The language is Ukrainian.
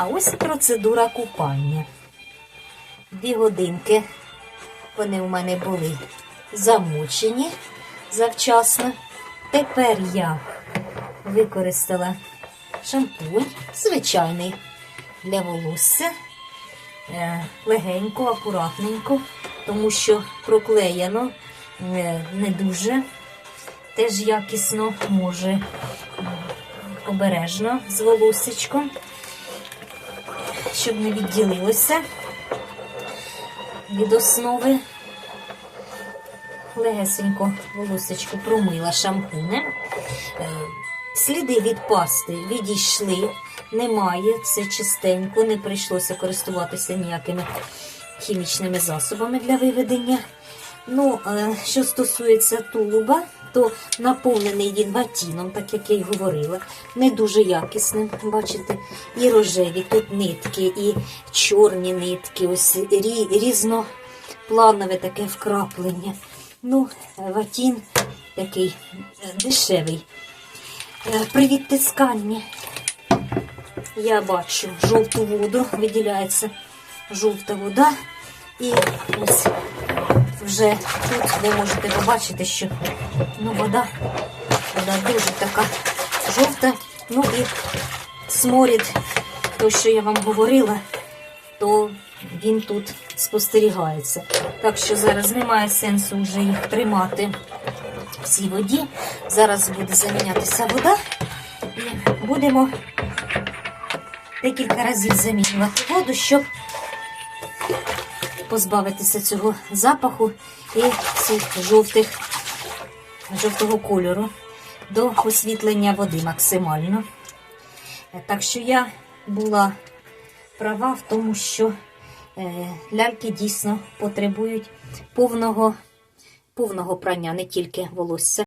А ось процедура купання. Дві годинки вони у мене були замочені завчасно. Тепер я використала шампунь звичайний для волосся. Е, Легенько, акуратненько, тому що проклеєно е, не дуже теж якісно може обережно з волосечком, щоб не відділилося від основи. Легесенько волосечко промила шампунем. Е, Сліди від пасти відійшли, немає, все чистенько, не прийшлося користуватися ніякими хімічними засобами для виведення. Ну, е, що стосується тулуба, то наповнений він ватіном, так як я й говорила, не дуже якісним. Бачите, і рожеві тут нитки, і чорні нитки, ось рі, різнопланове таке вкраплення. Ну, ватін такий е, дешевий. Е, При відтисканні я бачу жовту воду, виділяється жовта вода. І ось вже тут ви можете побачити, що ну, вода, вода дуже така жовта. Ну і сморід, той, що я вам говорила, то він тут спостерігається. Так що зараз немає сенсу вже їх тримати в цій воді. Зараз буде замінятися вода і будемо декілька разів замінювати воду, щоб позбавитися цього запаху і цих жовтих, жовтого кольору до освітлення води максимально. Так що я була права в тому, що е, ляльки дійсно потребують повного, повного прання, не тільки волосся.